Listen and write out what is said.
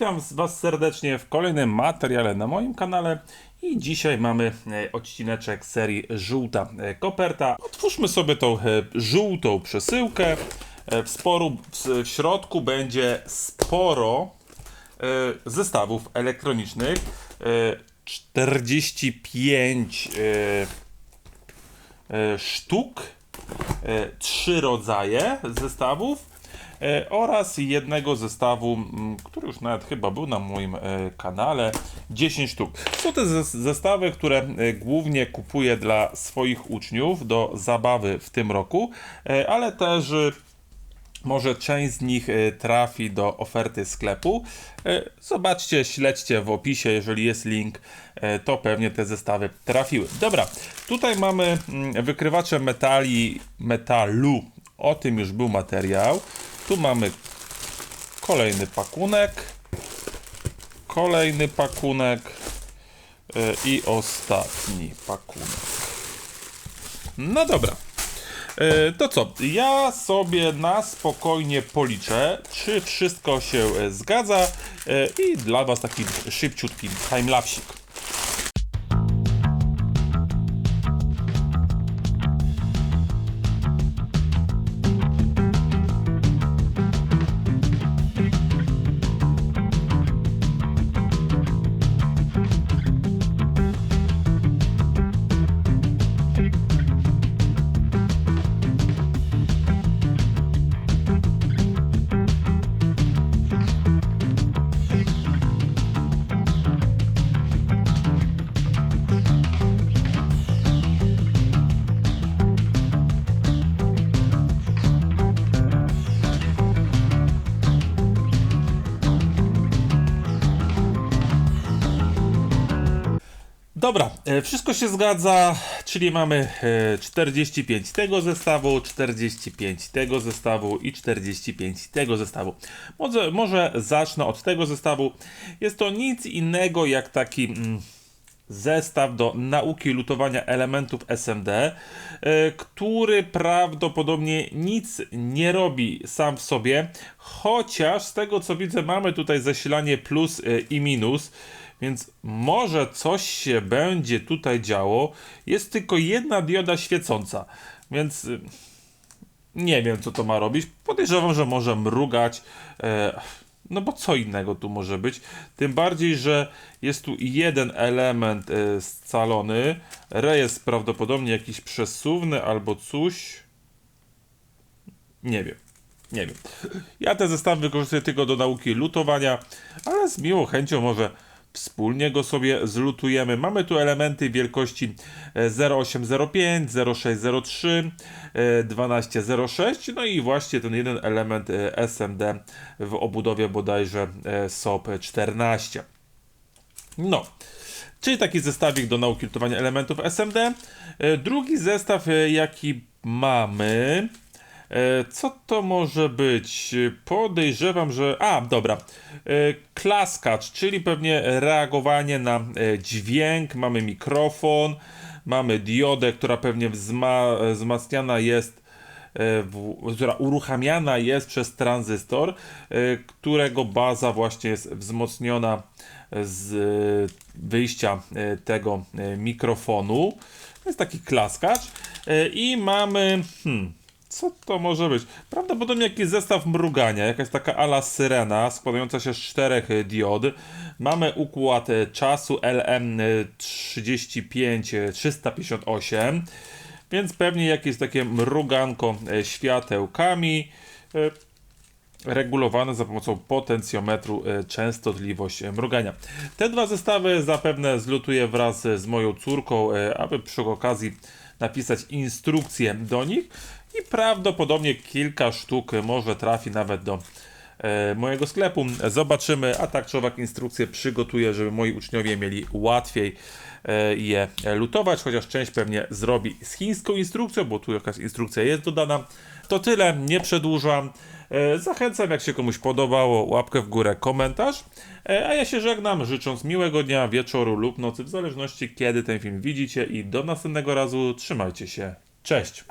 Witam Was serdecznie w kolejnym materiale na moim kanale i dzisiaj mamy e, odcineczek serii Żółta e, Koperta. Otwórzmy sobie tą e, żółtą przesyłkę. W, sporu, w środku będzie sporo zestawów elektronicznych. E, 45 e, e, sztuk, trzy rodzaje zestawów oraz jednego zestawu, który już nawet chyba był na moim e, kanale, 10 sztuk. Są zes- zestawy, które e, głównie kupuję dla swoich uczniów do zabawy w tym roku, e, ale też e, może część z nich e, trafi do oferty sklepu. E, Zobaczcie, śledźcie w opisie, jeżeli jest link, e, to pewnie te zestawy trafiły. Dobra, tutaj mamy wykrywacze metali, metalu. O tym już był materiał. Tu mamy kolejny pakunek, kolejny pakunek e, i ostatni pakunek. No dobra. E, To co? Ja sobie na spokojnie policzę, czy wszystko się e, zgadza i dla Was taki szybciutki timelapsik. Dobra, e, wszystko się zgadza, czyli mamy e, 45 tego zestawu, 45 tego zestawu i 45 tego zestawu. Może, może zacznę od tego zestawu. Jest to nic innego jak taki mm, zestaw do nauki lutowania elementów SMD, e, który prawdopodobnie nic nie robi sam w sobie, chociaż z tego co widzę mamy tutaj zasilanie plus e, i minus, więc może coś się będzie tutaj działo. Jest tylko jedna dioda świecąca, więc y, nie wiem co to ma robić. Podejrzewam, że może mrugać. E, no bo co innego tu może być? Tym bardziej, że jest tu jeden element e, scalony. Rejestr prawdopodobnie jakiś przesuwny albo coś. Nie wiem. Nie wiem. Ja te zestawy wykorzystuję tylko do nauki lutowania, ale z miłą chęcią może wspólnie go sobie zlutujemy. Mamy tu elementy wielkości e, 0805, 0603, e, 1206, no i właśnie ten jeden element e, SMD w obudowie bodajże e, SOP 14. No. Czyli taki zestawik do nauki elementów SMD. E, Drugi zestaw, jaki mamy. E, Co to może być? Podejrzewam, że. A, dobra. E, Klaskacz, czyli pewnie reagowanie na e, dźwięk. Mamy mikrofon, mamy diodę, która pewnie wzma, wzmacniana jest która uruchamiana jest przez tranzystor, którego baza właśnie jest wzmocniona z wyjścia tego mikrofonu. To jest taki klaskacz. I mamy. Hmm, co to może być? Prawdopodobnie jakiś zestaw mrugania, jakaś taka ala syrena składająca się z czterech diod. Mamy układ czasu LM35-358, więc pewnie jakieś takie mruganko światełkami. e, regulowane za pomocą potencjometru e, częstotliwość mrugania. Te dwa zestawy zapewne zlutuję wraz z moją córką, e, aby przy okazji napisać instrukcję do nich i prawdopodobnie kilka sztuk może trafi nawet do e, mojego sklepu. Zobaczymy, a tak czy owak instrukcję przygotuję, żeby moi uczniowie mieli łatwiej e, je lutować, chociaż część pewnie zrobi z chińską instrukcją, bo tu jakaś instrukcja jest dodana. To tyle, nie przedłużam. E, Zachęcam, jak się komuś podobało, łapkę w górę, komentarz. E, A ja się żegnam, życząc miłego dnia, wieczoru lub nocy, w zależności kiedy ten film widzicie i do następnego razu. Trzymajcie się. Cześć!